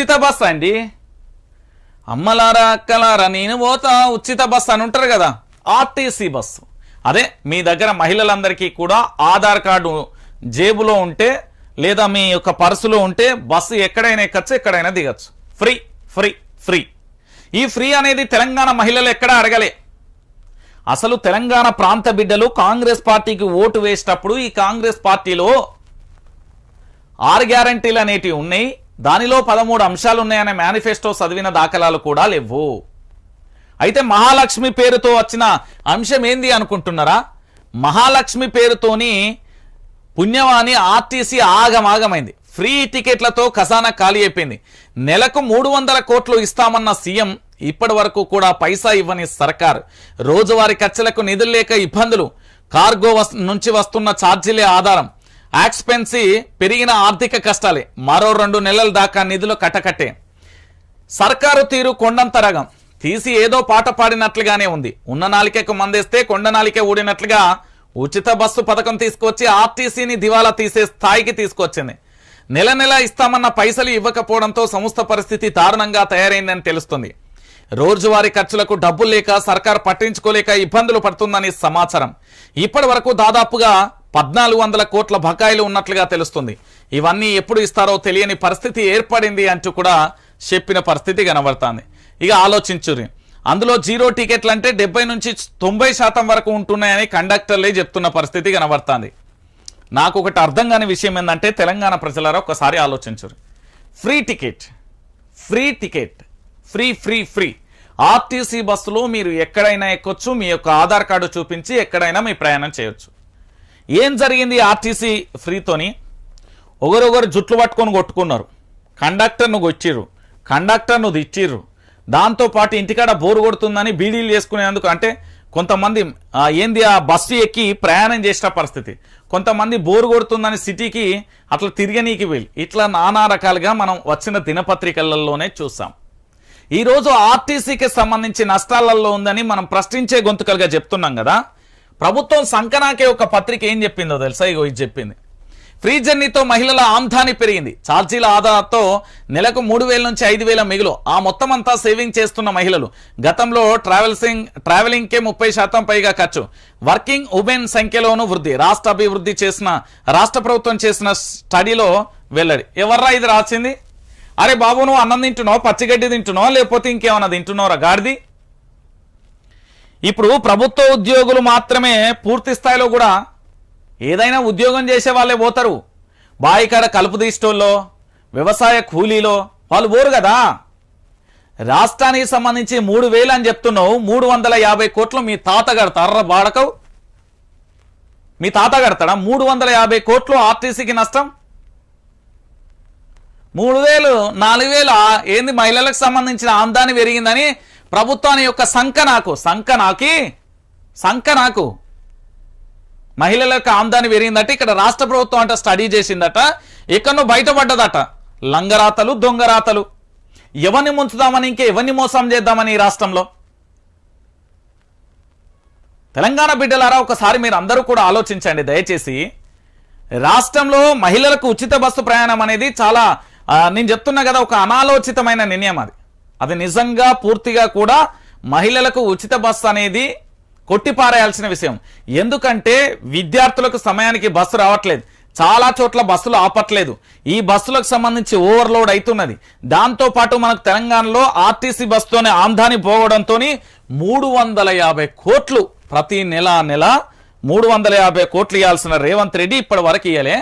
ఉచిత బస్ అండి. అమ్మలారా అక్కలారా నేను పోతా ఉచిత బస్ అని ఉంటారు కదా ఆర్టీసీ బస్సు అదే మీ దగ్గర మహిళలందరికీ కూడా ఆధార్ కార్డు జేబులో ఉంటే లేదా మీ యొక్క పర్సులో ఉంటే బస్సు ఎక్కడైనా ఎక్కచ్చు ఎక్కడైనా దిగచ్చు. Free free free. ఈ ఫ్రీ అనేది తెలంగాణ మహిళలు ఎక్కడా అడగలే. అసలు తెలంగాణ ప్రాంత బిడ్డలు కాంగ్రెస్ పార్టీకి ఓటు వేసేటప్పుడు ఈ కాంగ్రెస్ పార్టీలో ఆరు గ్యారంటీలు అనేటివి ఉన్నాయి. దానిలో పదమూడు అంశాలు ఉన్నాయనే మేనిఫెస్టో చదివిన దాఖలాలు కూడా లేవు. అయితే మహాలక్ష్మి పేరుతో వచ్చిన అంశం ఏంది అనుకుంటున్నారా? మహాలక్ష్మి పేరుతోని పుణ్యవాణి ఆర్టీసీ ఆగమాగమైంది. ఫ్రీ టికెట్లతో ఖజానా ఖాళీ అయిపోయింది. నెలకు మూడు వందల కోట్లు ఇస్తామన్న సీఎం ఇప్పటి వరకు కూడా పైసా ఇవ్వని సర్కార్. రోజువారీ ఖర్చులకు నిధులు లేక ఇబ్బందులు. కార్గో వస్- నుంచి వస్తున్న ఛార్జీలే ఆధారం. యాక్స్పెన్సీ పెరిగిన ఆర్థిక కష్టాలే. మరో రెండు నెలల దాకా నిధులు కట్టకట్టే సర్కారు తీరు కొండంత రగం. తీసి ఏదో పాట పాడినట్లుగానే ఉంది. ఉన్న నాలికకు మందేస్తే కొండ నాలికే ఊడినట్లుగా ఉచిత బస్సు పథకం తీసుకొచ్చి ఆర్టీసీని దివాలా తీసే స్థాయికి తీసుకొచ్చింది. నెల నెల ఇస్తామన్న పైసలు ఇవ్వకపోవడంతో సంస్థ పరిస్థితి దారుణంగా తయారైందని తెలుస్తుంది. రోజువారీ ఖర్చులకు డబ్బులు లేక సర్కార్ పట్టించుకోలేక ఇబ్బందులు పడుతుందని సమాచారం. ఇప్పటి వరకు దాదాపుగా పద్నాలుగు వందల కోట్ల బకాయిలు ఉన్నట్లుగా తెలుస్తుంది. ఇవన్నీ ఎప్పుడు ఇస్తారో తెలియని పరిస్థితి ఏర్పడింది అంటూ కూడా చెప్పిన పరిస్థితి కనబడుతుంది. ఇక ఆలోచించుర్రి. అందులో జీరో టికెట్లు అంటే డెబ్బై నుంచి తొంభై శాతం వరకు ఉంటున్నాయని కండక్టర్లే చెప్తున్న పరిస్థితి కనబడుతుంది. నాకు ఒకటి అర్థం కాని విషయం ఏంటంటే తెలంగాణ ప్రజలారా ఒకసారి ఆలోచించరు free ticket free ticket free free free. RTC బస్సులో మీరు ఎక్కడైనా ఎక్కొచ్చు మీ యొక్క ఆధార్ కార్డు చూపించి ఎక్కడైనా మీ ప్రయాణం చేయొచ్చు. ఏం జరిగింది ఆర్టీసీ ఫ్రీతోని? ఒకరొకరు జుట్లు పట్టుకొని కొట్టుకున్నారు. కండక్టర్ను కొచ్చిర్రు. కండక్టర్ను దిచ్చిర్రు. దాంతోపాటు ఇంటికాడ బోరు కొడుతుందని బీడీలు చేసుకునేందుకు అంటే కొంతమంది ఏంది ఆ బస్సు ఎక్కి ప్రయాణం చేసిన పరిస్థితి. కొంతమంది బోరు కొడుతుందని సిటీకి అట్లా తిరగనీకి వెళ్ళి. ఇట్లా నానా రకాలుగా మనం వచ్చిన దినపత్రికలలోనే చూసాం. ఈరోజు ఆర్టీసీకి సంబంధించి నష్టాలలో ఉందని మనం ప్రశ్నించే గొంతుకలుగా చెప్తున్నాం కదా. ప్రభుత్వం సంకనాకే ఒక పత్రిక ఏం చెప్పిందో తెలుసా? ఇగో ఇది చెప్పింది. ఫ్రీ జర్నీతో మహిళల ఆమ్దాని పెరిగింది. ఛార్జీల ఆధారంతో నెలకు మూడు వేల నుంచి ఐదు వేల మిగులు. ఆ మొత్తం అంతా సేవింగ్ చేస్తున్న మహిళలు. గతంలో ట్రావెల్సింగ్ ట్రావెలింగ్కే ముప్పై శాతం పైగా ఖర్చు. వర్కింగ్ ఉమెన్ సంఖ్యలోనూ వృద్ధి. రాష్ట్ర అభివృద్ధి చేసిన రాష్ట్ర ప్రభుత్వం చేసిన స్టడీలో వెల్లడి. ఎవర్రా ఇది రాసింది? అరే బాబు నువ్వు అన్నం తింటున్నావు? పచ్చిగడ్డి తింటున్నావు? లేకపోతే ఇంకేమన్నా తింటున్నావురా గాడిది? ఇప్పుడు ప్రభుత్వ ఉద్యోగులు మాత్రమే పూర్తి స్థాయిలో కూడా ఏదైనా ఉద్యోగం చేసే వాళ్ళే పోతారు. బాయికాడ కలుపు తీసేటోళ్ళో వ్యవసాయ కూలీలో వాళ్ళు పోరు కదా. రాష్ట్రానికి సంబంధించి మూడు వేలు అని చెప్తున్నావు మూడు వందల యాభై కోట్లు మీ తాత కడతారా బాడకవు. మీ తాత కడతాడా? మూడు వందల యాభై కోట్లు ఆర్టీసీకి నష్టం? మూడు వేలు నాలుగు వేలు ఏంది మహిళలకు సంబంధించిన ఆందాన్ని పెరిగిందని ప్రభుత్వాన్ని యొక్క సంఖ నాకు సంఖ నాకి సంఖ నాకు. మహిళలకు ఆమ్దాని పెరిగిందట ఇక్కడ రాష్ట్ర ప్రభుత్వం అంట స్టడీ చేసిందట ఎక్కడో బయటపడ్డదట. లంగరాతలు దొంగరాతలు. ఎవరిని ముంచుదామని ఇంకా ఎవరిని మోసం చేద్దామని ఈ రాష్ట్రంలో? తెలంగాణ బిడ్డలారా ఒకసారి మీరు అందరూ కూడా ఆలోచించండి. దయచేసి రాష్ట్రంలో మహిళలకు ఉచిత బస్సు ప్రయాణం అనేది చాలా నేను చెప్తున్నా కదా ఒక అనాలోచితమైన నిర్ణయం అది. అది నిజంగా పూర్తిగా కూడా మహిళలకు ఉచిత బస్సు అనేది కొట్టిపారేయాల్సిన విషయం. ఎందుకంటే విద్యార్థులకు సమయానికి బస్సు రావట్లేదు. చాలా చోట్ల బస్సులు ఆపట్లేదు. ఈ బస్సులకు సంబంధించి ఓవర్లోడ్ అవుతున్నది దాంతో పాటు మనకు తెలంగాణలో ఆర్టీసీ బస్సుతోనే ఆంధాని పోవడంతో మూడు వందల యాభై కోట్లు ప్రతి నెల నెల మూడు వందల యాభై కోట్లు ఇవ్వాల్సిన రేవంత్ రెడ్డి ఇప్పటి వరకు ఇయ్యలే.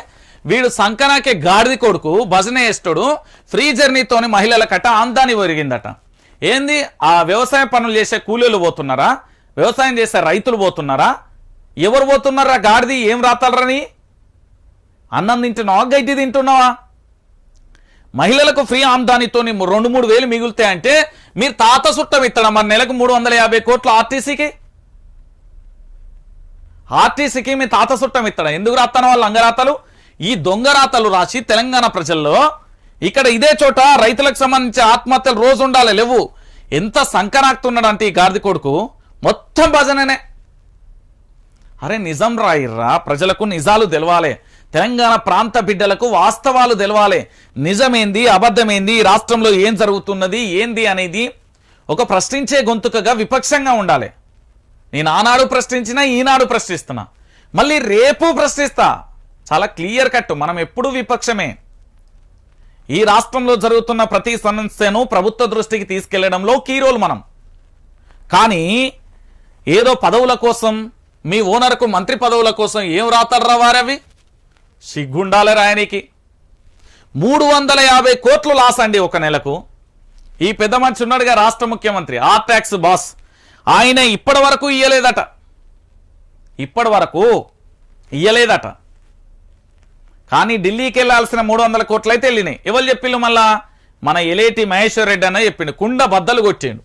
వీడు సంకనాకే గాడిది కొడుకు భజన వేస్తాడు ఫ్రీ జర్నీతోని మహిళల కట్ట ఆందాని ఒరిగిందట. ఏంది? ఆ వ్యవసాయ పనులు చేసే కూలీలు పోతున్నారా? వ్యవసాయం చేసే రైతులు పోతున్నారా? ఎవరు పోతున్నారా గాడిది? ఏం రాతారని అన్నం తింటున్నావా? గడ్డి తింటున్నావా? మహిళలకు ఫ్రీ ఆమ్దానితో రెండు మూడు వేలు మిగులుతాయంటే మీరు తాత సుట్టం ఇస్తాడా మరి నెలకు మూడు వందల యాభై కోట్లు ఆర్టీసీకి? ఆర్టీసీకి మీ తాత సుట్టం ఇస్తాడా ఎందుకు రాస్తాను వాళ్ళు అంగరాతలు ఈ దొంగరాతలు రాసి తెలంగాణ ప్రజల్లో ఇక్కడ ఇదే చోట రైతులకు సంబంధించి ఆత్మహత్యలు రోజు ఉండాలి లేవు. ఎంత సంకనాక్తున్నాడంటే ఈ గార్ది కొడుకు. మొత్తం భజననే. అరే నిజం రాయిర్రా ప్రజలకు నిజాలు తెలవాలి. తెలంగాణ ప్రాంత బిడ్డలకు వాస్తవాలు తెలవాలి. నిజమేంది అబద్ధమేంది రాష్ట్రంలో ఏం జరుగుతున్నది ఏంది అనేది ఒక ప్రశ్నించే గొంతుకగా విపక్షంగా ఉండాలి. నేను ఆనాడు ప్రశ్నించినా ఈనాడు ప్రశ్నిస్తున్నా. మళ్ళీ రేపు ప్రశ్నిస్తా. చాలా క్లియర్ కట్. మనం ఎప్పుడూ విపక్షమే. ఈ రాష్ట్రంలో జరుగుతున్న ప్రతి సమస్యను ప్రభుత్వ దృష్టికి తీసుకెళ్ళడంలో కీ రోల్ మనం. కానీ ఏదో పదవుల కోసం మీ ఓనర్కు మంత్రి పదవుల కోసం ఏం రాతాడ్రా వారవి? సిగ్గుండాలి రాయనికి. మూడు వందల యాభై కోట్లు లాస్ అండి ఒక నెలకు. ఈ పెద్ద మనిషి ఉన్నాడుగా రాష్ట్ర ముఖ్యమంత్రి ఆర్ ట్యాక్స్ బాస్. ఆయన ఇప్పటి వరకు ఇయ్యలేదట. ఇప్పటి వరకు ఇయ్యలేదట. కానీ ఢిల్లీకి వెళ్ళాల్సిన మూడు వందల కోట్లు అయితే వెళ్ళినాయి. ఎవరు చెప్పిండు మళ్ళా? మన ఎలేటి మహేశ్వర్ రెడ్డి అన్న చెప్పిండు. కుండ బద్దలు కొట్టిండు.